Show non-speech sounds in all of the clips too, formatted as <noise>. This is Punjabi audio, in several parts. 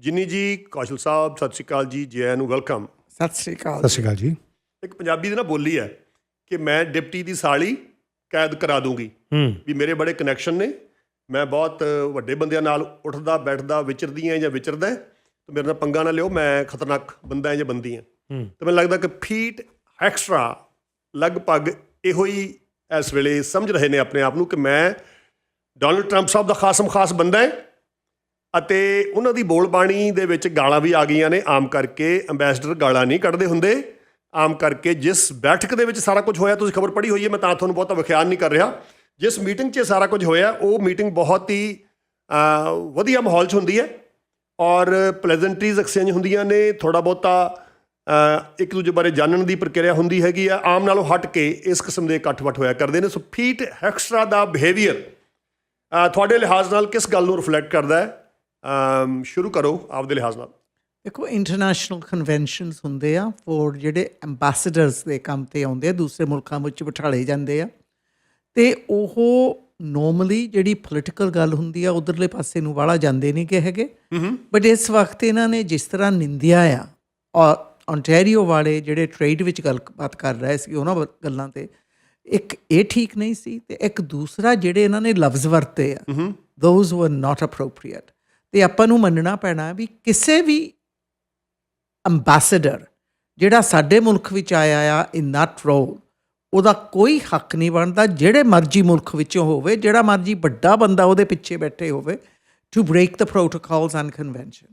ਜਿੰਨੀ ਜੀ ਕੌਸ਼ਲ ਸਾਹਿਬ ਸਤਿ ਸ਼੍ਰੀ ਅਕਾਲ ਜੀ ਜੈ ਨੂੰ ਵੈਲਕਮ। ਸਤਿ ਸ੍ਰੀ ਅਕਾਲ ਸਤਿ ਸ਼੍ਰੀ ਅਕਾਲ ਜੀ। ਇੱਕ ਪੰਜਾਬੀ ਦੀ ਨਾ ਬੋਲੀ ਹੈ ਕਿ ਮੈਂ ਡਿਪਟੀ ਦੀ ਸਾਲੀ ਕੈਦ ਕਰਾ ਦੂੰਗੀ। ਹੂੰ। ਵੀ ਮੇਰੇ ਬੜੇ ਕਨੈਕਸ਼ਨ ਨੇ। ਮੈਂ ਬਹੁਤ ਵੱਡੇ ਬੰਦਿਆਂ ਨਾਲ ਉੱਠਦਾ ਬੈਠਦਾ ਵਿਚਰਦੀ ਹਾਂ ਜਾਂ ਵਿਚਰਦਾ ਤੇ ਮੇਰੇ ਨਾਲ ਪੰਗਾ ਨਾ ਲਿਓ ਮੈਂ ਖਤਰਨਾਕ ਬੰਦਾ ਹਾਂ ਜਾਂ ਬੰਦੀ ਹਾਂ। ਹੂੰ। ਤੇ ਮੈਨੂੰ ਲੱਗਦਾ ਕਿ ਫੀਟ ਐਕਸਟਰਾ ਲਗਭਗ ਇਹੋ ਹੀ ਇਸ ਵੇਲੇ ਸਮਝ ਰਹੇ ਨੇ ਆਪਣੇ ਆਪ ਨੂੰ ਕਿ ਮੈਂ ਡੋਨਲਡ ਟਰੰਪ ਸਾਹਿਬ ਦਾ ਖਾਸਮ ਖਾਸ ਬੰਦਾ ਹੈ। ਅਤੇ ਉਹਨਾਂ ਦੀ ਬੋਲਬਾਣੀ ਦੇ ਵਿੱਚ ਗਾਲਾਂ ਵੀ ਆ ਗਈਆਂ ਨੇ, ਆਮ ਕਰਕੇ ਐਮਬੈਸਡਰ ਗਾਲਾਂ ਨਹੀਂ ਕੱਢਦੇ ਹੁੰਦੇ। ਆਮ ਕਰਕੇ ਜਿਸ ਬੈਠਕ ਦੇ ਵਿੱਚ ਸਾਰਾ ਕੁਝ ਹੋਇਆ, ਤੁਸੀਂ ਖਬਰ ਪੜ੍ਹੀ ਹੋਈ ਹੈ, ਮੈਂ ਤਾਂ ਤੁਹਾਨੂੰ ਬਹੁਤਾ ਵਿਖਿਆਨ ਨਹੀਂ ਕਰ ਰਿਹਾ। ਜਿਸ ਮੀਟਿੰਗ 'ਚ ਸਾਰਾ ਕੁਝ ਹੋਇਆ, ਉਹ ਮੀਟਿੰਗ ਬਹੁਤ ਹੀ ਵਧੀਆ ਮਾਹੌਲ 'ਚ ਹੁੰਦੀ ਹੈ ਔਰ ਪਲੇਜ਼ੈਂਟਰੀਜ਼ ਐਕਸਚੇਂਜ ਹੁੰਦੀਆਂ ਨੇ ਥੋੜਾ ਬਹੁਤਾ ਇੱਕ ਦੂਜੇ ਬਾਰੇ ਜਾਣਨ ਦੀ ਪ੍ਰਕਿਰਿਆ ਹੁੰਦੀ ਹੈਗੀ ਆ। ਆਮ ਨਾਲੋਂ ਹਟ ਕੇ ਇਸ ਕਿਸਮ ਦੇ ਇਕੱਠ-ਵੱਠ ਹੋਇਆ ਕਰਦੇ ਨੇ। ਸੋ ਫੀਟ ਹੈਕਸਟਰਾ ਦਾ ਬਿਹੇਵੀਅਰ ਤੁਹਾਡੇ ਲਿਹਾਜ਼ ਨਾਲ ਕਿਸ ਗੱਲ ਨੂੰ ਰਿਫਲੈਕਟ ਕਰਦਾ ਹੈ? ਸ਼ੁਰੂ ਕਰੋ ਆਪਦੇ ਲਿਹਾਜ਼ ਨਾਲ। ਦੇਖੋ ਇੰਟਰਨੈਸ਼ਨਲ ਕਨਵੈਨਸ਼ਨਸ ਹੁੰਦੇ ਆ ਫੋਰ ਜਿਹੜੇ ਐਮਬੈਸਡਰਸ ਦੇ ਕੰਮ ਤੇ ਆਉਂਦੇ ਆ ਦੂਸਰੇ ਮੁਲਕਾਂ ਵਿੱਚ ਬਿਠਾਲੇ ਜਾਂਦੇ ਆ। ਤੇ ਉਹ ਨੋਰਮਲੀ ਜਿਹੜੀ ਪੋਲਿਟੀਕਲ ਗੱਲ ਹੁੰਦੀ ਆ ਉਧਰਲੇ ਪਾਸੇ ਨੂੰ ਵਾਲਾ ਜਾਂਦੇ ਨਹੀਂ ਕਿ ਹੈਗੇ। ਬਟ ਇਸ ਵਕਤ ਇਹਨਾਂ ਨੇ ਜਿਸ ਤਰ੍ਹਾਂ ਨਿੰਦਿਆ ਆ ਔਰ ontario ਵਾਲੇ ਜਿਹੜੇ ਟ੍ਰੇਡ ਵਿੱਚ ਗੱਲਬਾਤ ਕਰ ਰਹੇ ਸੀ ਉਹਨਾਂ ਗੱਲਾਂ ਤੇ ਇੱਕ ਇਹ ਠੀਕ ਨਹੀਂ ਸੀ ਤੇ ਇੱਕ ਦੂਸਰਾ ਜਿਹੜੇ ਇਹਨਾਂ ਨੇ ਲਫ਼ਜ਼ ਵਰਤੇ ਆ ਦੋਜ਼ ਵਰ ਨਾਟ ਅਪਰੋਪਰੀਏਟ ਤੇ ਆਪਾਂ ਨੂੰ ਮੰਨਣਾ ਪੈਣਾ ਵੀ ਕਿਸੇ ਵੀ ਅੰਬੈਸਡਰ ਜਿਹੜਾ ਸਾਡੇ ਮੁਲਕ ਵਿੱਚ ਆਇਆ ਆ ਇਨ that ਰੋਲ ਉਹਦਾ ਕੋਈ ਹੱਕ ਨਹੀਂ ਬਣਦਾ ਜਿਹੜੇ ਮਰਜ਼ੀ ਮੁਲਕ ਵਿੱਚੋਂ ਹੋਵੇ ਜਿਹੜਾ ਮਰਜ਼ੀ ਵੱਡਾ ਬੰਦਾ ਉਹਦੇ ਪਿੱਛੇ ਬੈਠੇ ਹੋਵੇ to break the protocols and conventions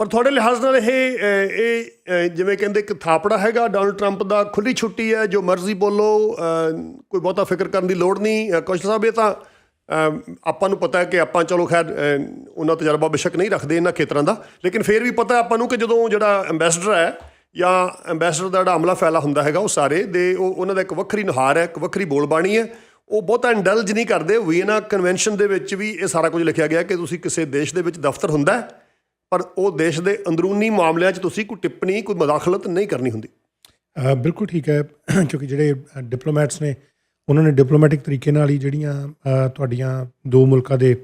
ਪਰ ਤੁਹਾਡੇ ਲਿਹਾਜ਼ ਨਾਲ ਇਹ ਇਹ ਜਿਵੇਂ ਕਹਿੰਦੇ ਇੱਕ ਥਾਪੜਾ ਹੈਗਾ ਡੋਨਲਡ ਟਰੰਪ ਦਾ ਖੁੱਲੀ ਛੁੱਟੀ ਹੈ ਜੋ ਮਰਜ਼ੀ ਬੋਲੋ ਕੋਈ ਬਹੁਤਾ ਫਿਕਰ ਕਰਨ ਦੀ ਲੋੜ ਨਹੀਂ ਅ, ਕੌਸ਼ਲ ਸਾਹਿਬ ਇਹ ਤਾਂ ਆਪਾਂ ਨੂੰ ਪਤਾ ਹੈ ਕਿ ਆਪਾਂ ਚਲੋ ਖੈਰ ਉਹਨਾਂ ਤਜਰਬਾ ਬੇਸ਼ੱਕ ਨਹੀਂ ਰੱਖਦੇ ਇਹਨਾਂ ਖੇਤਰਾਂ ਦਾ, ਲੇਕਿਨ ਫਿਰ ਵੀ ਪਤਾ ਆਪਾਂ ਨੂੰ ਕਿ ਜਦੋਂ ਜਿਹੜਾ ਐਮਬੈਸਡਰ ਹੈ ਜਾਂ ਐਮਬੈਸਡਰ ਦਾ ਜਿਹੜਾ ਅਮਲਾ ਫੈਲਾ ਹੁੰਦਾ ਹੈਗਾ ਉਹ ਸਾਰੇ ਦੇ, ਉਹ ਉਹਨਾਂ ਦਾ ਇੱਕ ਵੱਖਰੀ ਨੁਹਾਰ ਹੈ, ਇੱਕ ਵੱਖਰੀ ਬੋਲਬਾਣੀ ਹੈ, ਉਹ ਬਹੁਤਾ ਇੰਡਲਜ ਨਹੀਂ ਕਰਦੇ ਵੀਨਾ ਕਨਵੈਨਸ਼ਨ ਦੇ ਵਿੱਚ ਵੀ ਇਹ ਸਾਰਾ ਕੁਝ ਲਿਖਿਆ ਗਿਆ ਕਿ ਤੁਸੀਂ ਕਿਸੇ ਦੇਸ਼ ਦੇ ਵਿੱਚ ਦਫ਼ਤਰ ਹੁੰਦਾ ਪਰ ਉਹ ਦੇਸ਼ ਦੇ ਅੰਦਰੂਨੀ ਮਾਮਲਿਆਂ 'ਚ ਤੁਸੀਂ ਕੋਈ ਟਿੱਪਣੀ, ਕੋਈ ਮਦਾਖਲਤ ਨਹੀਂ ਕਰਨੀ ਹੁੰਦੀ। ਬਿਲਕੁਲ ਠੀਕ ਹੈ, ਕਿਉਂਕਿ ਜਿਹੜੇ ਡਿਪਲੋਮੈਟਸ ਨੇ ਉਹਨਾਂ ਨੇ ਡਿਪਲੋਮੈਟਿਕ ਤਰੀਕੇ ਨਾਲ ਹੀ ਜਿਹੜੀਆਂ ਤੁਹਾਡੀਆਂ ਦੋ ਮੁਲਕਾਂ ਦੇ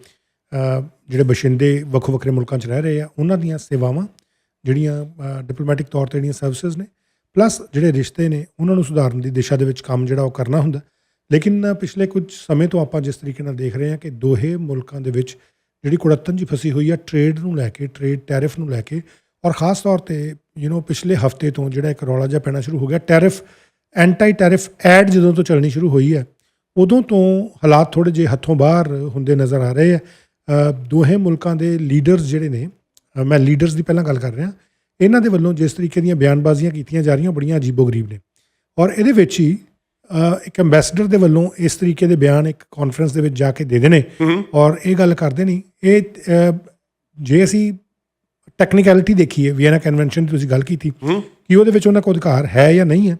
ਜਿਹੜੇ ਬਸ਼ਿੰਦੇ ਵੱਖੋ ਵੱਖਰੇ ਮੁਲਕਾਂ 'ਚ ਰਹਿ ਰਹੇ ਆ, ਉਹਨਾਂ ਦੀਆਂ ਸੇਵਾਵਾਂ, ਜਿਹੜੀਆਂ ਡਿਪਲੋਮੈਟਿਕ ਤੌਰ ਤੇ ਜਿਹੜੀਆਂ ਸਰਵਿਸਿਜ਼ ਨੇ ਪਲੱਸ ਜਿਹੜੇ ਰਿਸ਼ਤੇ ਨੇ, ਉਹਨਾਂ ਨੂੰ ਸੁਧਾਰਨ ਦੀ ਦਿਸ਼ਾ ਦੇ ਵਿੱਚ ਕੰਮ ਜਿਹੜਾ ਉਹ ਕਰਨਾ ਹੁੰਦਾ। ਲੇਕਿਨ ਪਿਛਲੇ ਕੁਝ ਸਮੇਂ ਤੋਂ ਆਪਾਂ ਜਿਸ ਤਰੀਕੇ ਨਾਲ ਦੇਖ ਰਹੇ ਹਾਂ ਕਿ ਦੋਹੇ ਮੁਲਕਾਂ ਦੇ ਵਿੱਚ ਜਿਹੜੀ ਕੁੜੱਤਨ ਜੀ ਫਸੀ ਹੋਈ ਆ ਟ੍ਰੇਡ ਨੂੰ ਲੈ ਕੇ ਟ੍ਰੇਡ ਟੈਰਿਫ ਨੂੰ ਲੈ ਕੇ, ਔਰ ਖਾਸ ਤੌਰ ਤੇ ਯੂ نو ਪਿਛਲੇ ਹਫ਼ਤੇ ਤੋਂ ਜਿਹੜਾ ਇੱਕ ਰੌਲਾ ਜਿਹਾ ਪੈਣਾ ਸ਼ੁਰੂ ਹੋ ਗਿਆ ਟੈਰਿਫ ਐਂਟੀ ਟੈਰਿਫ ਐਡ ਜਦੋਂ ਤੋਂ ਚੱਲਣੀ ਸ਼ੁਰੂ ਹੋਈ ਹੈ ਉਦੋਂ ਤੋਂ ਹਾਲਾਤ ਥੋੜੇ ਜਿਹੇ ਹੱਥੋਂ ਬਾਹਰ ਹੁੰਦੇ ਨਜ਼ਰ ਆ ਰਹੇ ਆ ਦੋਹੇ ਮੁਲਕਾਂ ਦੇ ਲੀਡਰਸ ਜਿਹੜੇ ਨੇ ਮੈਂ ਲੀਡਰਸ ਦੀ ਪਹਿਲਾਂ ਗੱਲ ਕਰ ਰਿਹਾ ਇਹਨਾਂ ਦੇ ਵੱਲੋਂ ਜਿਸ ਤਰੀਕੇ ਦੀਆਂ ਬਿਆਨਬਾਜ਼ੀਆਂ ਕੀਤੀਆਂ ਜਾ ਰਹੀਆਂ ਬੜੀਆਂ ਅਜੀਬੋ-ਗਰੀਬ ਨੇ। ਔਰ ਇਹਦੇ ਵਿੱਚ ਹੀ ਇੱਕ ਐਮਬੈਸਡਰ ਦੇ ਵੱਲੋਂ ਇਸ ਤਰੀਕੇ ਦੇ ਬਿਆਨ ਇੱਕ ਕਾਨਫਰੰਸ ਦੇ ਵਿੱਚ ਜਾ ਕੇ ਦੇ ਦੇਣੇ। ਔਰ ਇਹ ਗੱਲ ਕਰਦੇ ਨਹੀਂ ਇਹ ਜੇ ਅਸੀਂ ਟੈਕਨੀਕੈਲਿਟੀ ਦੇਖੀਏ ਵੀਐਨਾ ਕਨਵੈਨਸ਼ਨ ਦੀ ਤੁਸੀਂ ਗੱਲ ਕੀਤੀ ਕਿ ਉਹਦੇ ਵਿੱਚ ਉਹਨਾਂ ਕੋਲ ਅਧਿਕਾਰ ਹੈ ਜਾਂ ਨਹੀਂ ਹੈ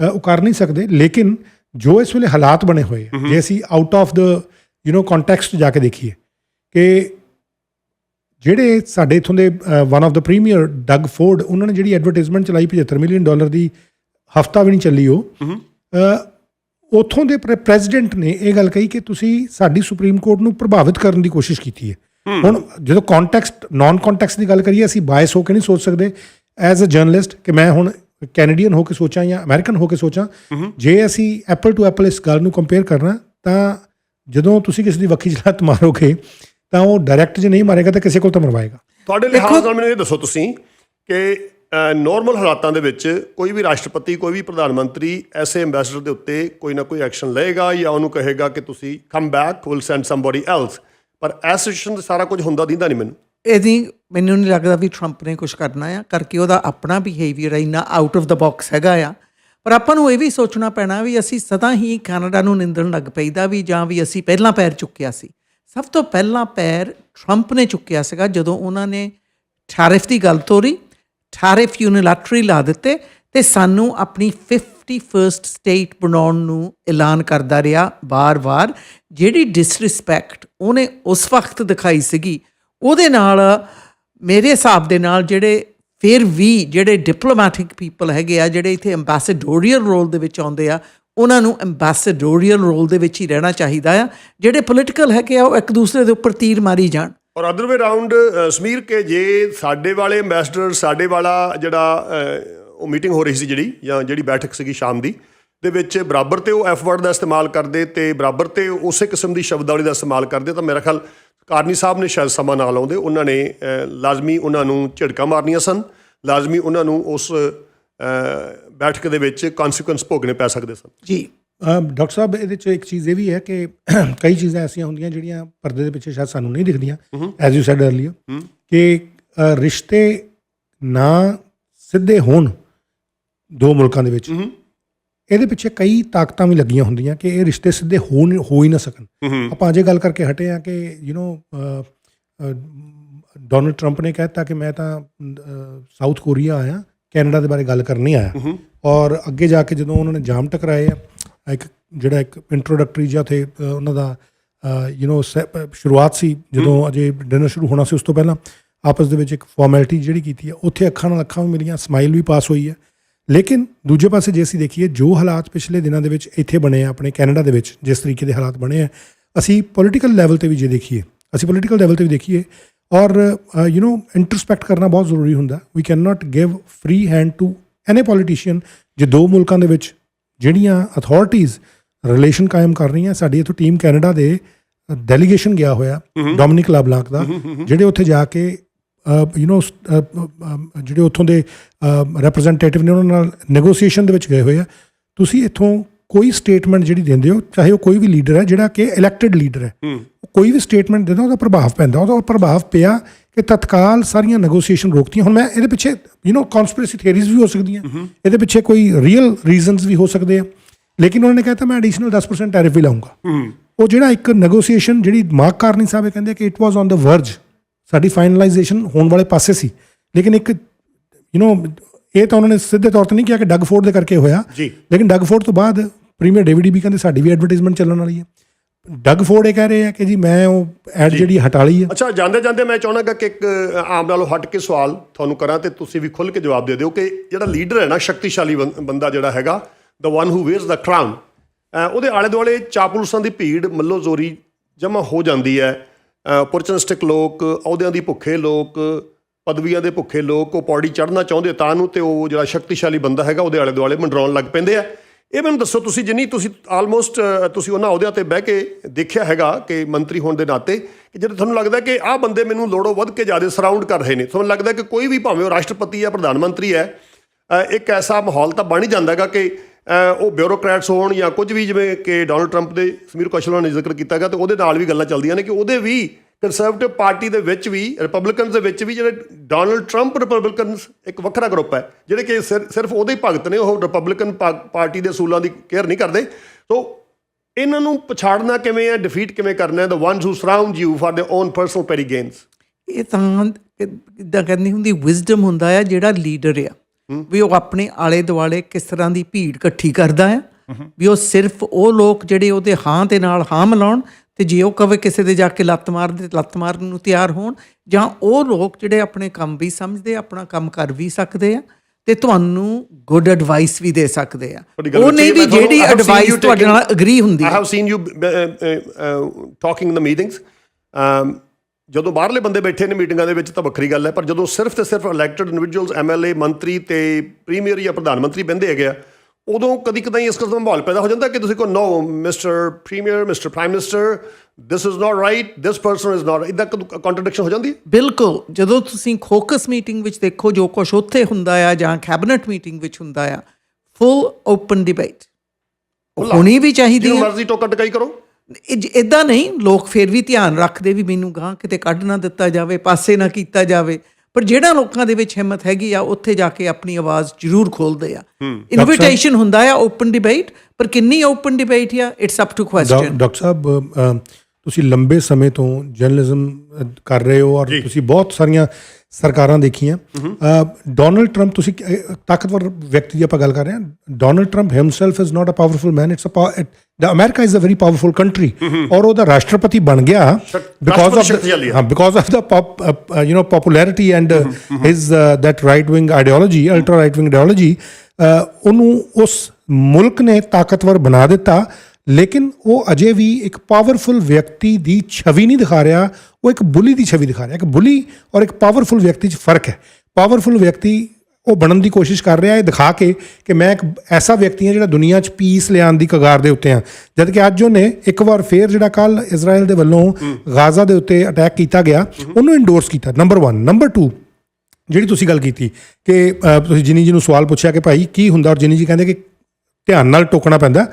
ਉਹ ਕਰ ਨਹੀਂ ਸਕਦੇ। ਲੇਕਿਨ ਜੋ ਇਸ ਵੇਲੇ ਹਾਲਾਤ ਬਣੇ ਹੋਏ ਆ ਜੇ ਅਸੀਂ out of the you know context ਜਾ ਕੇ ਦੇਖੀਏ ਕਿ ਜਿਹੜੇ ਸਾਡੇ ਇਥੋਂ ਦੇ one of the premier Doug Ford ਉਹਨਾਂ ਨੇ ਜਿਹੜੀ ਐਡਵਰਟਾਈਜ਼ਮੈਂਟ ਚਲਾਈ 75 ਮਿਲੀਅਨ ਡਾਲਰ ਦੀ ਹਫਤਾ ਵੀ ਨਹੀਂ ਚੱਲੀ ਉਹ ਉਥੋਂ ਦੇ ਪ੍ਰੈਜ਼ੀਡੈਂਟ ਨੇ ਇਹ ਗੱਲ ਕਹੀ ਕਿ ਤੁਸੀਂ ਸਾਡੀ ਸੁਪਰੀਮ ਕੋਰਟ ਨੂੰ ਪ੍ਰਭਾਵਿਤ ਕਰਨ ਦੀ ਕੋਸ਼ਿਸ਼ ਕੀਤੀ ਹੈ। ਹੁਣ ਜਦੋਂ ਕੰਟੈਕਸਟ ਨਾਨ ਕੰਟੈਕਸਟ ਦੀ ਗੱਲ ਕਰੀਏ ਅਸੀਂ ਬਾਇਸ ਹੋ ਕੇ ਨਹੀਂ ਸੋਚ ਸਕਦੇ। ਐਜ਼ ਅ ਜਰਨਲਿਸਟ ਕਿ ਮੈਂ ਹੁਣ ਕੈਨੇਡੀਅਨ ਹੋ ਕੇ ਸੋਚਾਂ ਜਾਂ ਅਮਰੀਕਨ ਹੋ ਕੇ ਸੋਚਾਂ ਜੇ ਅਸੀਂ ਐਪਲ ਟੂ ਐਪਲ ਇਸ ਗੱਲ ਨੂੰ ਕੰਪੇਅਰ ਕਰਨਾ ਤਾਂ ਜਦੋਂ ਤੁਸੀਂ ਕਿਸੇ ਦੀ ਵੱਖੀ ਜਲਾਤ ਮਾਰੋਗੇ ਤਾਂ ਉਹ ਡਾਇਰੈਕਟ ਜੇ ਨਹੀਂ ਮਾਰੇਗਾ ਤਾਂ ਕਿਸੇ ਕੋਲ ਤਾਂ ਮਰਵਾਏਗਾ। ਤੁਹਾਡੇ ਲਿਹਾਜ਼ ਨਾਲ ਮੈਨੂੰ ਇਹ ਦੱਸੋ ਤੁਸੀਂ ਕਿ ਨਾਰਮਲ ਹਾਲਾਤਾਂ ਦੇ ਵਿੱਚ ਕੋਈ ਵੀ ਰਾਸ਼ਟਰਪਤੀ ਕੋਈ ਵੀ ਪ੍ਰਧਾਨ ਮੰਤਰੀ ਐਸੇ ਐਮਬੈਸਡਰ ਦੇ ਉੱਤੇ ਕੋਈ ਨਾ ਕੋਈ ਐਕਸ਼ਨ ਲਏਗਾ ਜਾਂ ਉਹਨੂੰ ਕਹੇਗਾ ਕਿ ਤੁਸੀਂ come back will send somebody else ਪਰ ਐਸ ਸਿਚੁਏਸ਼ਨ ਤੇ ਸਾਰਾ ਕੁਝ ਹੁੰਦਾ ਦਿੰਦਾ ਨਹੀਂ ਮੈਨੂੰ। ਇਹਦੀ ਮੈਨੂੰ ਨਹੀਂ ਲੱਗਦਾ ਵੀ ਟਰੰਪ ਨੇ ਕੁਝ ਕਰਨਾ ਆ, ਕਰਕੇ ਉਹਦਾ ਆਪਣਾ ਬਿਹੇਵੀਅਰ ਇੰਨਾ ਆਊਟ ਆਫ ਦਾ ਬਾਕਸ ਹੈਗਾ ਆ। ਪਰ ਆਪਾਂ ਨੂੰ ਇਹ ਵੀ ਸੋਚਣਾ ਪੈਣਾ ਵੀ ਅਸੀਂ ਸਦਾ ਹੀ ਕੈਨੇਡਾ ਨੂੰ ਨਿੰਦਣ ਲੱਗ ਪਈਦਾ ਵੀ ਜਾਂ ਵੀ ਅਸੀਂ ਪਹਿਲਾਂ ਪੈਰ ਚੁੱਕਿਆ ਸੀ। ਸਭ ਤੋਂ ਪਹਿਲਾਂ ਪੈਰ ਟਰੰਪ ਨੇ ਚੁੱਕਿਆ ਸੀਗਾ ਜਦੋਂ ਉਹਨਾਂ ਨੇ ਟੈਰਿਫ ਦੀ ਗੱਲ ਤੋਰੀ ਟੈਰਿਫ ਯੂਨੀਲੈਟਰਲੀ ਲਾ ਦਿੱਤੇ ਤੇ ਸਾਨੂੰ ਆਪਣੀ 51st ਸਟੇਟ ਬਣਾਉਣ ਨੂੰ ਐਲਾਨ ਕਰਦਾ ਰਿਹਾ ਬਾਰ-ਬਾਰ ਜਿਹੜੀ ਡਿਸਰਿਸਪੈਕਟ ਉਹਨੇ ਉਸ ਵਕਤ ਦਿਖਾਈ ਸੀਗੀ ਉਹਦੇ ਨਾਲ, ਮੇਰੇ ਹਿਸਾਬ ਦੇ ਨਾਲ ਜਿਹੜੇ ਫਿਰ ਵੀ ਜਿਹੜੇ ਡਿਪਲੋਮੈਟਿਕ ਪੀਪਲ ਹੈਗੇ ਆ, ਜਿਹੜੇ ਇੱਥੇ ਐਮਬੈਸਡੋਰੀਅਲ ਰੋਲ ਦੇ ਵਿੱਚ ਆਉਂਦੇ ਆ, ਉਹਨਾਂ ਨੂੰ ਐਮਬੈਸਡੋਰੀਅਲ ਰੋਲ ਦੇ ਵਿੱਚ ਹੀ ਰਹਿਣਾ ਚਾਹੀਦਾ ਆ। ਜਿਹੜੇ ਪੋਲੀਟੀਕਲ ਹੈਗੇ ਆ, ਉਹ ਇੱਕ ਦੂਸਰੇ ਦੇ ਉੱਪਰ ਤੀਰ ਮਾਰੀ ਜਾਣ। Or other way round Sameer, ਕੇ ਜੇ ਸਾਡੇ ਵਾਲੇ ਐਮਬੈਸਡਰ ਸਾਡੇ ਵਾਲਾ ਜਿਹੜਾ ਉਹ ਮੀਟਿੰਗ ਹੋ ਰਹੀ ਸੀ ਜਿਹੜੀ, ਜਾਂ ਜਿਹੜੀ ਬੈਠਕ ਸੀਗੀ ਸ਼ਾਮ ਦੀ, ਦੇ ਵਿੱਚ ਬਰਾਬਰ ਤੇ ਉਹ ਐਫ ਵਰਡ ਦਾ ਇਸਤੇਮਾਲ ਕਰਦੇ ਤੇ ਬਰਾਬਰ ਤੇ ਉਸੇ ਕਿਸਮ ਦੀ ਸ਼ਬਦਾਵਲੀ ਦਾ ਇਸਤੇਮਾਲ ਕਰਦੇ, ਤਾਂ ਮੇਰਾ ਖਿਆਲ ਕਾਰਨੀ ਸਾਹਿਬ ਨੇ ਸ਼ਾਇਦ ਸਮਾਂ ਨਾ ਲਾਉਂਦੇ ਉਹਨਾਂ ਨੇ ਲਾਜ਼ਮੀ ਉਹਨਾਂ ਨੂੰ ਝਿੜਕਾਂ ਮਾਰਨੀਆਂ ਸਨ। ਲਾਜ਼ਮੀ ਉਹਨਾਂ ਨੂੰ ਉਸ ਬੈਠਕ ਦੇ ਵਿੱਚ ਕਨਸੀਕੁਐਂਸ ਭੋਗਣੇ ਪੈ ਸਕਦੇ ਸਨ। ਜੀ ਡਾਕਟਰ ਸਾਹਿਬ ਇਹਦੇ ਚ ਇੱਕ ਚੀਜ਼ ਇਹ ਵੀ ਹੈ ਕਿ <clears throat> ਕਈ ਚੀਜ਼ਾਂ ਐਸੀਆਂ ਹੁੰਦੀਆਂ ਜਿਹੜੀਆਂ ਪਰਦੇ ਦੇ ਪਿੱਛੇ ਸ਼ਾਇਦ ਸਾਨੂੰ ਨਹੀਂ ਦਿਖਦੀਆਂ ਐਜ਼ ਯੂ ਸੈਡ ਅਰਲੀਅਰ ਕਿ ਰਿਸ਼ਤੇ ਨਾ ਸਿੱਧੇ ਹੋਣ ਦੋ ਮੁਲਕਾਂ ਦੇ ਵਿੱਚ। ਇਹਦੇ ਪਿੱਛੇ ਕਈ ਤਾਕਤਾਂ ਵੀ ਲੱਗੀਆਂ ਹੁੰਦੀਆਂ ਕਿ ਇਹ ਰਿਸ਼ਤੇ ਸਿੱਧੇ ਹੋ ਨਹੀਂ- ਹੋ ਹੀ ਨਾ ਸਕਣ ਆਪਾਂ ਅਜੇ ਗੱਲ ਕਰਕੇ ਹਟੇ ਆ ਕਿ ਯੂ نو ਡੋਨਲਡ ਟਰੰਪ ਨੇ ਕਹਿਤਾ ਕਿ ਮੈਂ ਤਾਂ ਸਾਊਥ ਕੋਰੀਆ ਆਇਆ ਕੈਨੇਡਾ ਦੇ ਬਾਰੇ ਗੱਲ ਕਰਨ ਨਹੀਂ ਆਇਆ ਔਰ ਅੱਗੇ ਜਾ ਕੇ ਜਦੋਂ ਉਹਨਾਂ ਨੇ ਜਾਮ ਟਕਰਾਏ ਆ ਇੱਕ ਜਿਹੜਾ ਇੱਕ ਇੰਟਰੋਡਕਟਰੀ ਜਿਹਾ ਥੇ ਉਹਨਾਂ ਦਾ ਯੂ نو ਸ਼ੁਰੂਆਤ ਸੀ ਜਦੋਂ ਅਜੇ ਡਿਨਰ ਸ਼ੁਰੂ ਹੋਣਾ ਸੀ ਉਸ ਤੋਂ ਪਹਿਲਾਂ ਆਪਸ ਦੇ ਵਿੱਚ ਇੱਕ ਫਾਰਮੈਲਿਟੀ ਜਿਹੜੀ ਕੀਤੀ ਹੈ ਉੱਥੇ ਅੱਖਾਂ ਨਾਲ ਅੱਖਾਂ ਵੀ ਮਿਲੀਆਂ ਸਮਾਈਲ ਵੀ ਪਾਸ ਹੋਈ ਹੈ ਲੇਕਿਨ ਦੂਜੇ ਪਾਸੇ ਜੇ ਅਸੀਂ ਦੇਖੀਏ ਜੋ ਹਾਲਾਤ ਪਿਛਲੇ ਦਿਨਾਂ ਦੇ ਵਿੱਚ ਇੱਥੇ ਬਣੇ ਆ ਆਪਣੇ ਕੈਨੇਡਾ ਦੇ ਵਿੱਚ ਜਿਸ ਤਰੀਕੇ ਦੇ ਹਾਲਾਤ ਬਣੇ ਆ ਅਸੀਂ ਪੋਲੀਟੀਕਲ ਲੈਵਲ ਤੇ ਵੀ ਜੇ ਦੇਖੀਏ ਅਸੀਂ ਪੋਲੀਟੀਕਲ ਲੈਵਲ ਤੇ ਵੀ ਦੇਖੀਏ ਔਰ ਯੂ نو ਇੰਟਰਸਪੈਕਟ ਕਰਨਾ ਬਹੁਤ ਜ਼ਰੂਰੀ ਹੁੰਦਾ। We can not give free hand to any politician ਜੇ ਦੋ ਮੁਲਕਾਂ ਦੇ ਵਿੱਚ ਜਿਹੜੀਆਂ ਅਥਾਰਟੀਆਂ ਰਿਲੇਸ਼ਨ ਕਾਇਮ ਕਰ ਰਹੀਆਂ ਸਾਡੀ ਇਥੋਂ ਟੀਮ ਕੈਨੇਡਾ ਦੇ ਡੈਲੀਗੇਸ਼ਨ ਗਿਆ ਹੋਇਆ ਡੋਮਿਨਿਕ ਲਾਬਲਾਂਕ ਦਾ ਜਿਹੜੇ ਉੱਥੇ ਜਾ ਕੇ ਯੂ نو ਜਿਹੜੇ ਉੱਥੋਂ ਦੇ ਰਿਪਰੈਜ਼ੈਂਟੇਟਿਵ ਨੇ ਉਹਨਾਂ ਨਾਲ ਨੈਗੋਸੀਏਸ਼ਨ ਦੇ ਵਿੱਚ ਗਏ ਹੋਏ ਆ ਤੁਸੀਂ ਇੱਥੋਂ ਕੋਈ ਸਟੇਟਮੈਂਟ ਜਿਹੜੀ ਦਿੰਦੇ ਹੋ ਚਾਹੇ ਉਹ ਕੋਈ ਵੀ ਲੀਡਰ ਹੈ ਜਿਹੜਾ ਕਿ ਇਲੈਕਟਿਡ ਲੀਡਰ ਹੈ ਉਹ ਕੋਈ ਵੀ ਸਟੇਟਮੈਂਟ ਦਿੰਦਾ ਉਹਦਾ ਪ੍ਰਭਾਵ ਪੈਂਦਾ ਉਹਦਾ ਪ੍ਰਭਾਵ ਪਿਆ ਕਿ ਤਤਕਾਲ ਸਾਰੀਆਂ ਨੈਗੋਸੀਏਸ਼ਨ ਰੋਕਤੀਆਂ ਹੁਣ ਮੈਂ ਇਹਦੇ ਪਿੱਛੇ ਯੂ نو ਕਨਸਪੀਰੇਸੀ ਥਿਊਰੀਜ਼ ਵੀ ਹੋ ਸਕਦੀਆਂ ਇਹਦੇ ਪਿੱਛੇ ਕੋਈ ਰੀਅਲ ਰੀਜ਼ਨਸ ਵੀ ਹੋ ਸਕਦੇ ਆ ਲੇਕਿਨ ਉਹਨਾਂ ਨੇ ਕਹਿਤਾ ਮੈਂ ਐਡੀਸ਼ਨਲ 10% ਟੈਰਿਫ ਵੀ ਲਾਉਂਗਾ ਉਹ ਜਿਹੜਾ ਇੱਕ ਨੈਗੋਸੀਏਸ਼ਨ ਜਿਹੜੀ ਮਾਰਕ ਕਾਰਨੀ ਸਾਹਿਬ ਇਹ ਕਹਿੰਦੇ ਕਿ ਇਟ ਵਾਸ ਔਨ ਦਾ ਵਰਜ ਸਾਡੀ ਫਾਈਨਲਾਈਜੇਸ਼ਨ ਹੋਣ ਵਾਲੇ ਪਾਸੇ ਸੀ। ਲੇਕਿਨ ਇੱਕ ਯੂ نو ਇਹ ਤਾਂ ਉਹਨਾਂ ਨੇ ਸਿੱਧੇ ਤੌਰ ਤੇ ਨਹੀਂ ਕਿਹਾ ਕਿ ਡਗ ਫੋਰਡ ਦੇ ਕਰਕੇ ਹੋਇਆ। ਜੀ। ਲੇਕਿਨ ਡਗ ਫੋਰਡ ਤੋਂ ਬਾਅਦ ਪ੍ਰੀਮੀਅਰ ਡੇਵਿਡ ਵੀ ਕਹਿੰਦੇ ਸਾਡੀ ਵੀ ਐਡਵਰਟਾਈਜ਼ਮੈਂਟ ਚੱਲਣ ਵਾਲੀ ਹੈ। ਡਗ ਫੋਰਡ ਇਹ ਕਹਿ ਰਹੇ ਆ ਕਿ ਜੀ ਮੈਂ ਉਹ ਐਡ ਜਿਹੜੀ ਹਟਾ ਲਈ ਹੈ। ਅੱਛਾ ਜਾਂਦੇ ਜਾਂਦੇ ਮੈਂ ਚਾਹਣਾਗਾ ਕਿ ਇੱਕ ਆਮ ਨਾਲੋਂ ਹਟ ਕੇ ਸਵਾਲ ਤੁਹਾਨੂੰ ਕਰਾਂ ਤੇ ਤੁਸੀਂ ਵੀ ਖੁੱਲ ਕੇ ਜਵਾਬ ਦੇ ਦਿਓ ਕਿ ਜਿਹੜਾ ਲੀਡਰ ਹੈ ਨਾ ਸ਼ਕਤੀਸ਼ਾਲੀ ਬੰਦਾ ਜਿਹੜਾ ਹੈਗਾ one who wears the crown ਅ, ਉਹਦੇ ਆਲੇ ਦੁਆਲੇ ਚਾਪਲੂਸਾਂ ਦੀ ਭੀੜ ਮੱਲੋ ਜ਼ੋਰੀ ਜਮ੍ਹਾਂ ਹੋ ਜਾਂਦੀ ਹੈ। ਓਪਰਚੁਨਿਸਟਿਕ ਲੋਕ, ਅਹੁਦਿਆਂ ਦੀ ਭੁੱਖੇ ਲੋਕ, ਪਦਵੀਆਂ ਦੇ ਭੁੱਖੇ ਲੋਕ, ਉਹ ਪੌੜੀ ਚੜ੍ਹਨਾ ਚਾਹੁੰਦੇ ਤਾਂ ਨੂੰ ਤੇ ਉਹ ਜਿਹੜਾ ਸ਼ਕਤੀਸ਼ਾਲੀ ਬੰਦਾ ਹੈਗਾ ਉਹਦੇ ਆਲੇ ਦੁਆਲੇ ਮੰਡਰਾਉਣ ਲੱਗ ਪੈਂਦੇ ਆ। ਇਹ ਮੈਨੂੰ ਦੱਸੋ, ਤੁਸੀਂ ਜਿੰਨੀ ਤੁਸੀਂ ਆਲਮੋਸਟ ਤੁਸੀਂ ਉਹਨਾਂ ਅਹੁਦਿਆਂ ਤੇ ਬਹਿ ਕੇ ਦੇਖਿਆ ਹੈਗਾ ਕਿ ਮੰਤਰੀ ਹੋਣ ਦੇ ਨਾਤੇ ਕਿ ਜਦੋਂ ਤੁਹਾਨੂੰ ਲੱਗਦਾ ਕਿ ਆਹ ਬੰਦੇ ਮੈਨੂੰ ਲੋੜੋਂ ਵੱਧ ਕੇ ਜ਼ਿਆਦਾ ਸਰਾਊਂਡ ਕਰ ਰਹੇ ਨੇ, ਤੁਹਾਨੂੰ ਲੱਗਦਾ ਕਿ ਕੋਈ ਵੀ ਭਾਵੇਂ ਉਹ ਰਾਸ਼ਟਰਪਤੀ ਹੈ, ਪ੍ਰਧਾਨ ਮੰਤਰੀ ਹੈ ਇੱਕ ਐਸਾ ਮਾਹੌਲ ਤਾਂ ਬਣ ਹੀ ਜਾਂਦਾ ਹੈਗਾ ਕਿ ਉਹ ਬਿਊਰੋਕਰੈਟਸ ਹੋਣ ਜਾਂ ਕੁਝ ਵੀ ਜਿਵੇਂ ਕਿ ਡੋਨਲਡ ਟਰੰਪ ਦੇ, ਸਮੀਰ ਕੌਸ਼ਲ ਨੇ ਜ਼ਿਕਰ ਕੀਤਾ ਗਿਆ ਤੇ ਉਹਦੇ ਨਾਲ ਵੀ ਗੱਲਾਂ ਚੱਲਦੀਆਂ ਨੇ ਕਿ ਉਹਦੇ ਵੀ ਕੰਸਰਵੇਟਿਵ ਪਾਰਟੀ ਦੇ ਵਿੱਚ ਵੀ ਰਿਪਬਲਿਕਨਸ ਦੇ ਵਿੱਚ ਵੀ ਜਿਹੜੇ ਡੋਨਲਡ ਟਰੰਪ ਰਿਪਬਲਿਕਨਸ ਇੱਕ ਵੱਖਰਾ ਗਰੁੱਪ ਹੈ, ਜਿਹੜੇ ਕਿ ਸਿਰ- ਸਿਰਫ ਉਹਦੇ ਹੀ ਭਗਤ ਨੇ, ਉਹ ਰਿਪਬਲਿਕਨ ਪਾ- ਪਾਰਟੀ ਦੇ ਅਸੂਲਾਂ ਦੀ ਕੇਅਰ ਨਹੀਂ ਕਰਦੇ। ਸੋ ਇਹਨਾਂ ਨੂੰ ਪਛਾੜਨਾ ਕਿਵੇਂ ਹੈ ਡਿਫੀਟ ਕਿਵੇਂ ਕਰਨਾ ਹੈ, the ones who surround you for their own personal petty gains ਇਹ ਤਾਂ ਕਿਦਾਂ ਕਹਿੰਦੀ ਹੁੰਦੀ ਵਿਜ਼ਡਮ ਹੁੰਦਾ ਆ ਜਿਹੜਾ ਲੀਡਰ ਆ। ਵੀ ਉਹ ਆਪਣੇ ਆਲੇ ਦੁਆਲੇ ਕਿਸ ਤਰ੍ਹਾਂ ਦੀ ਭੀੜ ਇਕੱਠੀ ਕਰਦਾ ਆ ਵੀ ਉਹ ਸਿਰਫ ਉਹ ਲੋਕ ਜਿਹੜੇ ਉਹਦੇ ਹਾਂ ਦੇ ਨਾਲ ਹਾਂ ਮਿਲਾਉਣ ਤੇ ਜੇ ਉਹ ਕਵੇ ਕਿਸੇ ਦੇ ਜਾ ਕੇ ਲੱਤ ਮਾਰ ਦੇ ਤੇ ਲੱਤ ਮਾਰਨ ਨੂੰ ਤਿਆਰ ਹੋਣ ਜਾਂ ਉਹ ਲੋਕ ਜਿਹੜੇ ਆਪਣੇ ਕੰਮ ਵੀ ਸਮਝਦੇ ਆਪਣਾ ਕੰਮ ਕਰ ਵੀ ਸਕਦੇ ਆ ਤੇ ਤੁਹਾਨੂੰ ਗੁੱਡ ਐਡਵਾਈਸ ਵੀ ਦੇ ਸਕਦੇ ਆ। ਉਹ ਨਹੀਂ ਵੀ ਹੈ, ਜਿਹੜੀ ਐਡਵਾਈਸ ਤੁਹਾਡੇ ਨਾਲ ਅਗਰੀ ਹੁੰਦੀ ਹੈ। uh, uh, uh, talking in the meetings. Um, ਜਦੋਂ ਬਾਹਰਲੇ ਬੰਦੇ ਬੈਠੇ ਨੇ ਮੀਟਿੰਗਾਂ ਦੇ ਵਿੱਚ ਤਾਂ ਵੱਖਰੀ ਗੱਲ ਹੈ ਪਰ ਜਦੋਂ ਸਿਰਫ ਤੇ ਸਿਰਫ ਇਲੈਕਟਡ ਇੰਡੀਵਿਜੂਅਲਸ ਐਮਐਲਏ ਮੰਤਰੀ ਤੇ ਪ੍ਰੀਮੀਅਰ ਜਾਂ ਪ੍ਰਧਾਨ ਮੰਤਰੀ ਬੰਦੇ ਹੈਗੇ ਆ ਉਦੋਂ ਕਦੀ ਕਦਾਈ ਇਸ ਕਿਸਮ ਦਾ ਮਾਹੌਲ ਪੈਦਾ ਹੋ ਜਾਂਦਾ ਕਿ ਤੁਸੀਂ ਕੋ no mister premier mister prime minister this is not right this person is not ਇਦਾਂ ਕੰਟਰਡਿਕਸ਼ਨ ਹੋ ਜਾਂਦੀ ਹੈ? ਬਿਲਕੁਲ। ਜਦੋਂ ਤੁਸੀਂ ਖੋਕਸ ਮੀਟਿੰਗ ਵਿੱਚ ਦੇਖੋ ਜੋ ਕੁਝ ਉੱਥੇ ਹੁੰਦਾ ਆ ਜਾਂ ਕੈਬਨਿਟ ਮੀਟਿੰਗ ਵਿੱਚ ਹੁੰਦਾ ਆ ਫੁੱਲ ਓਪਨ ਡਿਬੇਟ ਹੋਣੀ ਵੀ ਚਾਹੀਦੀ ਹੈ। ਮਰਜ਼ੀ ਟੋਕਾ ਟਕਾਈ ਕਰੋ। ਇਦਾਂ ਨਹੀਂ ਲੋਕ ਫਿਰ ਵੀ ਧਿਆਨ ਰੱਖਦੇ ਵੀ ਮੈਨੂੰ ਗਾਂ ਕਿਤੇ ਕੱਢ ਨਾ ਦਿੱਤਾ ਜਾਵੇ ਪਾਸੇ ਨਾ ਕੀਤਾ ਜਾਵੇ। ਪਰ ਜਿਹੜਾ ਲੋਕਾਂ ਦੇ ਵਿੱਚ ਹਿੰਮਤ ਹੈਗੀ ਆ ਉੱਥੇ ਜਾ ਕੇ ਆਪਣੀ ਆਵਾਜ਼ ਜ਼ਰੂਰ ਖੋਲਦੇ ਆ। ਇਨਵੀਟੇਸ਼ਨ ਹੁੰਦਾ ਆ ਓਪਨ ਡਿਬੇਟ ਪਰ ਕਿੰਨੀ ਓਪਨ ਡਿਬੇਟ ਆ it's up to question doctor ਸਾਹਿਬ ਤੁਸੀਂ ਲੰਬੇ ਸਮੇਂ ਤੋਂ ਜਰਨਲਿਜ਼ਮ ਕਰ ਰਹੇ ਹੋ ਔਰ ਤੁਸੀਂ ਬਹੁਤ ਸਾਰੀਆਂ ਸਰਕਾਰਾਂ ਦੇਖੀਆਂ। ਡੋਨਲਡ ਟਰੰਪ ਤੁਸੀਂ ਤਾਕਤਵਰ ਵਿਅਕਤੀ ਦੀ ਆਪਾਂ ਗੱਲ ਕਰ ਰਹੇ ਹਾਂ। Donald Trump himself is not a powerful man it's a the America is a very powerful country ਔਰ ਉਹਦਾ ਰਾਸ਼ਟਰਪਤੀ ਬਣ ਗਿਆ ਬਿਕਾਜ਼ ਆਫ ਹੈ। ਹਾਂ because of the pop, you know popularity and uh, his uh, that right wing ideology ultra right wing ideology uh, ਉਹਨੂੰ ਉਸ ਮੁਲਕ ਨੇ ਤਾਕਤਵਰ ਬਣਾ ਦਿੱਤਾ ਲੇਕਿਨ ਉਹ ਅਜੇ ਵੀ ਇੱਕ ਪਾਵਰਫੁਲ ਵਿਅਕਤੀ ਦੀ ਛਵੀ ਨਹੀਂ ਦਿਖਾ ਰਿਹਾ ਉਹ ਇੱਕ ਬੁਲੀ ਦੀ ਛਵੀ ਦਿਖਾ ਰਿਹਾ ਇੱਕ ਬੁਲੀ ਔਰ ਇੱਕ ਪਾਵਰਫੁਲ ਵਿਅਕਤੀ 'ਚ ਫ਼ਰਕ ਹੈ। ਪਾਵਰਫੁਲ ਵਿਅਕਤੀ ਉਹ ਬਣਨ ਦੀ ਕੋਸ਼ਿਸ਼ ਕਰ ਰਿਹਾ ਹੈ ਦਿਖਾ ਕੇ ਕਿ ਮੈਂ ਇੱਕ ਐਸਾ ਵਿਅਕਤੀ ਹਾਂ ਜਿਹੜਾ ਦੁਨੀਆ 'ਚ ਪੀਸ ਲਿਆਉਣ ਦੀ ਕਗਾਰ ਦੇ ਉੱਤੇ ਆ ਜਦ ਕਿ ਅੱਜ ਉਹਨੇ ਇੱਕ ਵਾਰ ਫੇਰ ਜਿਹੜਾ ਕੱਲ ਇਜ਼ਰਾਈਲ ਦੇ ਵੱਲੋਂ ਗਾਜ਼ਾ ਦੇ ਉੱਤੇ ਅਟੈਕ ਕੀਤਾ ਗਿਆ ਉਹਨੂੰ ਇੰਡੋਰਸ ਕੀਤਾ। ਨੰਬਰ 1 ਨੰਬਰ 2 ਜਿਹੜੀ ਤੁਸੀਂ ਗੱਲ ਕੀਤੀ ਕਿ ਤੁਸੀਂ ਜਿਨੀ ਜੀ ਨੂੰ ਸਵਾਲ ਪੁੱਛਿਆ ਕਿ ਭਾਈ ਕੀ ਹੁੰਦਾ ਔਰ ਜਿਨੀ ਜੀ ਕਹਿੰਦੇ ਕਿ ਧਿਆਨ ਨਾਲ ਟੋਕਣਾ ਪੈਂਦਾ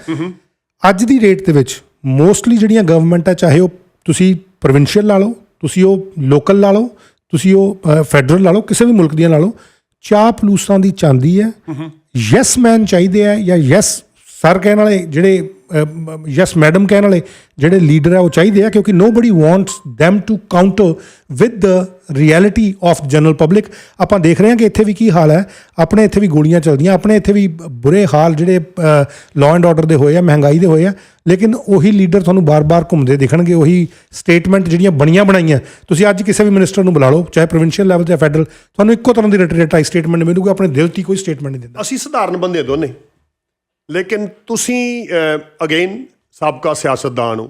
ਅੱਜ ਦੀ ਰੇਟ ਦੇ ਵਿੱਚ ਮੋਸਟਲੀ ਜਿਹੜੀਆਂ ਗਵਰਨਮੈਂਟ ਚਾਹੇ ਉਹ ਤੁਸੀਂ ਪ੍ਰੋਵਿੰਸ਼ੀਅਲ ਲਾ ਲਓ ਤੁਸੀਂ ਉਹ ਲੋਕਲ ਲਾ ਲਓ ਤੁਸੀਂ ਉਹ ਫੈਡਰਲ ਲਾ ਲਓ ਕਿਸੇ ਵੀ ਮੁਲਕ ਦੀਆਂ ਲਾ ਲਓ ਚਾਹ ਪਲੂਸਾਂ ਦੀ ਚਾਂਦੀ ਹੈ। ਯੈਸ ਮੈਨ ਚਾਹੀਦੇ ਆ ਜਾਂ ਯੈਸ ਸਰ ਕਹਿਣ ਵਾਲੇ ਜਿਹੜੇ ਯੈਸ ਮੈਡਮ ਕਹਿਣ ਵਾਲੇ ਜਿਹੜੇ ਲੀਡਰ ਆ, ਉਹ ਚਾਹੀਦੇ ਆ ਕਿਉਂਕਿ nobody wants them to counter with the reality of general public ਆਪਾਂ ਦੇਖ ਰਹੇ ਹਾਂ ਕਿ ਇੱਥੇ ਵੀ ਕੀ ਹਾਲ ਹੈ। ਆਪਣੇ ਇੱਥੇ ਵੀ ਗੋਲੀਆਂ ਚੱਲਦੀਆਂ, ਆਪਣੇ ਇੱਥੇ ਵੀ ਬੁਰੇ ਹਾਲ ਜਿਹੜੇ ਲਾਅ ਐਂਡ ਆਰਡਰ ਦੇ ਹੋਏ ਆ, ਮਹਿੰਗਾਈ ਦੇ ਹੋਏ ਆ। ਲੇਕਿਨ ਉਹੀ ਲੀਡਰ ਤੁਹਾਨੂੰ ਬਾਰ-ਬਾਰ ਘੁੰਮਦੇ ਦਿਖਣਗੇ, ਉਹੀ ਸਟੇਟਮੈਂਟ ਜਿਹੜੀਆਂ ਬਣੀਆਂ ਬਣਾਈਆਂ। ਤੁਸੀਂ ਅੱਜ ਕਿਸੇ ਵੀ ਮਿਨਿਸਟਰ ਨੂੰ ਬੁਲਾ ਲਓ, ਚਾਹੇ ਪ੍ਰੋਵਿੰਸ਼ੀਅਲ ਲੈਵਲ ਤੇ ਫੈਡਰਲ ਤੁਹਾਨੂੰ ਇੱਕੋ ਤਰ੍ਹਾਂ ਦੀ ਰਟਰੇਟਾਈ ਸਟੇਟਮੈਂਟ ਮਿਲੂਗੀ, ਆਪਣੇ ਦਿਲ 'ਚ ਕੋਈ ਸਟੇਟਮੈਂਟ ਨਹੀਂ ਦਿੰਦਾ। ਅਸੀਂ ਸਧਾਰਨ ਬੰਦੇ ਦੋਨੇ। ਲੇਕਿਨ ਤੁਸੀਂ ਅਗੇਨ ਸਾਬਕਾ ਸਿਆਸਤਦਾਨ ਹੋ।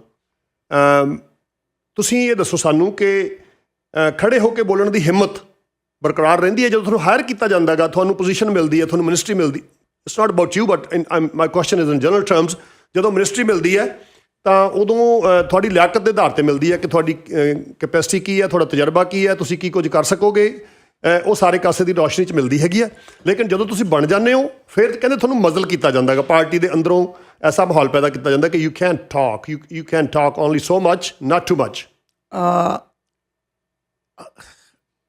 ਤੁਸੀਂ ਇਹ ਦੱਸੋ ਸਾਨੂੰ ਕਿ ਅ, ਖੜੇ ਹੋ ਕੇ ਬੋਲਣ ਦੀ ਹਿੰਮਤ ਬਰਕਰਾਰ ਰਹਿੰਦੀ ਹੈ ਜਦੋਂ ਤੁਹਾਨੂੰ ਹਾਇਰ ਕੀਤਾ ਜਾਂਦਾਗਾ ਤੁਹਾਨੂੰ ਪੋਜੀਸ਼ਨ ਮਿਲਦੀ ਹੈ ਤੁਹਾਨੂੰ ਮਿਨਿਸਟਰੀ ਮਿਲਦੀ। It's not about you but my question is in general terms ਜਦੋਂ ਮਿਨਿਸਟਰੀ ਮਿਲਦੀ ਹੈ ਤਾਂ ਉਦੋਂ ਤੁਹਾਡੀ ਲਿਆਕਤ ਦੇ ਆਧਾਰ ਤੇ ਮਿਲਦੀ ਹੈ ਕਿ ਤੁਹਾਡੀ ਕੈਪੈਸਿਟੀ ਕੀ ਹੈ ਤੁਹਾਡਾ ਤਜਰਬਾ ਕੀ ਹੈ ਤੁਸੀਂ ਕੀ ਕੁਝ ਕਰ ਸਕੋਗੇ? ਉਹ ਸਾਰੇ ਕਾਸੇ ਦੀ ਰੌਸ਼ਨੀ ਚ ਮਿਲਦੀ ਹੈਗੀ ਆ। ਲੇਕਿਨ ਜਦੋਂ ਤੁਸੀਂ ਬਣ ਜਾਂਦੇ ਹੋ ਫਿਰ ਕਹਿੰਦੇ ਤੁਹਾਨੂੰ ਮਜ਼ਲ ਕੀਤਾ ਜਾਂਦਾ ਹੈਗਾ। ਪਾਰਟੀ ਦੇ ਅੰਦਰੋਂ ਐਸਾ ਮਾਹੌਲ ਪੈਦਾ ਕੀਤਾ ਜਾਂਦਾ ਕਿ you can talk you you can talk only so much not too much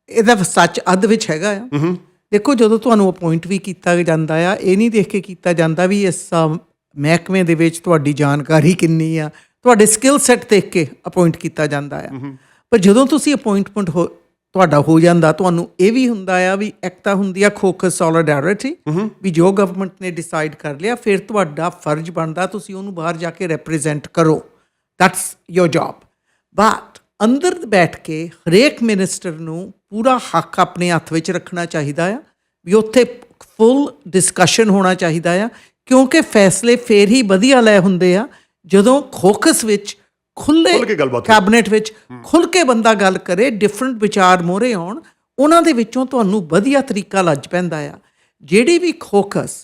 ਇਹਦਾ ਸੱਚ ਅੱਧ ਵਿੱਚ ਹੈਗਾ ਆ। ਦੇਖੋ ਜਦੋਂ ਤੁਹਾਨੂੰ ਅਪਾਇੰਟ ਵੀ ਕੀਤਾ ਜਾਂਦਾ ਆ ਇਹ ਨਹੀਂ ਦੇਖ ਕੇ ਕੀਤਾ ਜਾਂਦਾ ਵੀ ਇਸ ਮਹਿਕਮੇ ਦੇ ਵਿੱਚ ਤੁਹਾਡੀ ਜਾਣਕਾਰੀ ਕਿੰਨੀ ਆ। ਤੁਹਾਡੇ ਸਕਿੱਲ ਸੈੱਟ ਦੇਖ ਕੇ ਅਪਾਇੰਟ ਕੀਤਾ ਜਾਂਦਾ ਆ। ਪਰ ਜਦੋਂ ਤੁਸੀਂ ਅਪਾਇੰਟਮੈਂਟ ਹੋ ਤੁਹਾਡਾ ਹੋ ਜਾਂਦਾ ਤੁਹਾਨੂੰ ਇਹ ਵੀ ਹੁੰਦਾ ਆ ਵੀ ਇੱਕ ਤਾਂ ਹੁੰਦੀ ਆ ਖੋਕਸ ਸੋਲਿਡੈਰਿਟੀ ਵੀ ਜੋ ਗਵਰਨਮੈਂਟ ਨੇ ਡਿਸਾਈਡ ਕਰ ਲਿਆ ਫਿਰ ਤੁਹਾਡਾ ਫਰਜ਼ ਬਣਦਾ ਤੁਸੀਂ ਉਹਨੂੰ ਬਾਹਰ ਜਾ ਕੇ ਰਿਪਰੈਜ਼ੈਂਟ ਕਰੋ। ਦੈਟਸ ਯੋਰ ਜੌਬ ਬਟ ਅੰਦਰ ਬੈਠ ਕੇ ਹਰੇਕ ਮਿਨਿਸਟਰ ਨੂੰ ਪੂਰਾ ਹੱਕ ਆਪਣੇ ਹੱਥ ਵਿੱਚ ਰੱਖਣਾ ਚਾਹੀਦਾ ਆ ਵੀ ਉੱਥੇ ਫੁੱਲ ਡਿਸਕਸ਼ਨ ਹੋਣਾ ਚਾਹੀਦਾ ਆ ਕਿਉਂਕਿ ਫੈਸਲੇ ਫੇਰ ਹੀ ਵਧੀਆ ਲੈ ਹੁੰਦੇ ਆ ਜਦੋਂ ਖੋਕਸ ਵਿੱਚ ਖੁੱਲੇ। ਕੈਬਨਿਟ ਵਿੱਚ ਖੁੱਲ ਕੇ ਬੰਦਾ ਗੱਲ ਕਰੇ ਡਿਫਰੈਂਟ ਵਿਚਾਰ ਮੋਰੇ ਆਉਣ ਉਹਨਾਂ ਦੇ ਵਿੱਚੋਂ ਤੁਹਾਨੂੰ ਵਧੀਆ ਤਰੀਕਾ ਲੱਜ ਪੈਂਦਾ ਆ। ਜਿਹੜੀ ਵੀ ਖੋਕਸ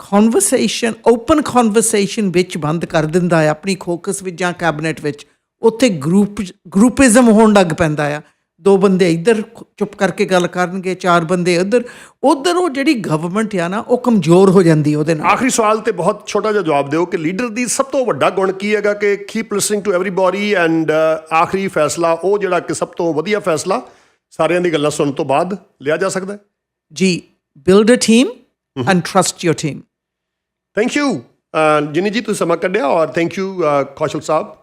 ਕਨਵਰਸੇਸ਼ਨ ਓਪਨ ਕਨਵਰਸੇਸ਼ਨ ਵਿੱਚ ਬੰਦ ਕਰ ਦਿੰਦਾ ਹੈ ਆਪਣੀ ਖੋਕਸ ਵਿੱਚ ਜਾਂ ਕੈਬਨਿਟ ਵਿੱਚ ਉੱਥੇ ਗਰੁੱਪ ਗਰੁੱਪਿਜ਼ਮ ਹੋਣ ਲੱਗ ਪੈਂਦਾ ਆ। ਦੋ ਬੰਦੇ ਇੱਧਰ ਚੁੱਪ ਕਰਕੇ ਗੱਲ ਕਰਨਗੇ ਚਾਰ ਬੰਦੇ ਉੱਧਰ ਉੱਧਰ ਉਹ ਜਿਹੜੀ ਗਵਰਨਮੈਂਟ ਆ ਨਾ ਉਹ ਕਮਜ਼ੋਰ ਹੋ ਜਾਂਦੀ ਉਹਦੇ ਨਾਲ। ਆਖਰੀ ਸਵਾਲ ਤੇ ਬਹੁਤ ਛੋਟਾ ਜਿਹਾ ਜਵਾਬ ਦਿਓ ਕਿ ਲੀਡਰ ਦੀ ਸਭ ਤੋਂ ਵੱਡਾ ਗੁਣ ਕੀ ਹੈਗਾ ਕਿ keep listening to everybody and ਆਖਰੀ ਫੈਸਲਾ ਉਹ ਜਿਹੜਾ ਕਿ ਸਭ ਤੋਂ ਵਧੀਆ ਫੈਸਲਾ ਸਾਰਿਆਂ ਦੀ ਗੱਲਾਂ ਸੁਣਨ ਤੋਂ ਬਾਅਦ ਲਿਆ ਜਾ ਸਕਦਾ ਹੈ? ਜੀ build a team and trust your team thank you Jini ji ਤੁਸੀਂ ਸਮਾਂ ਕੱਢਿਆ ਔਰ ਥੈਂਕ ਯੂ ਕੌਸ਼ਲ ਸਾਹਿਬ।